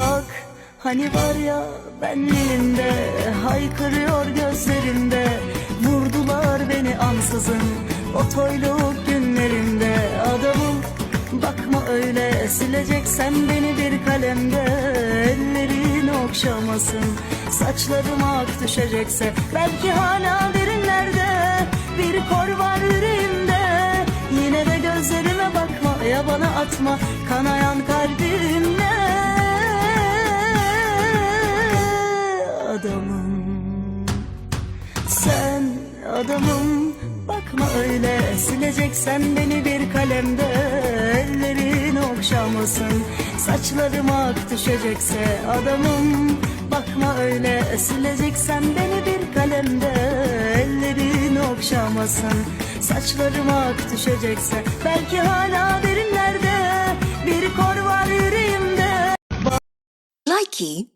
Bak hani var ya benliğimde Haykırıyor gözlerimde Vurdular beni ansızın O toyluk günlerimde Adamım bakma öyle Sileceksen beni bir kalemde. Ellerin okşamasın Saçlarıma ak düşecekse. Belki hala derinlerde Bir kor var yüreğimde. Yine de gözlerime bakma ya bana atma Kanayan kalbimle Sen adamım Bakma öyle. Sileceksen beni bir kalemde. Ellerin okşamasın Saçlarıma ak düşecekse Adamım Bakma öyle. Sileceksen beni bir kalemde. Ellerin okşamasın Saçlarıma ak düşecekse Belki hala derinlerde Bir kor var yüreğimde. Likey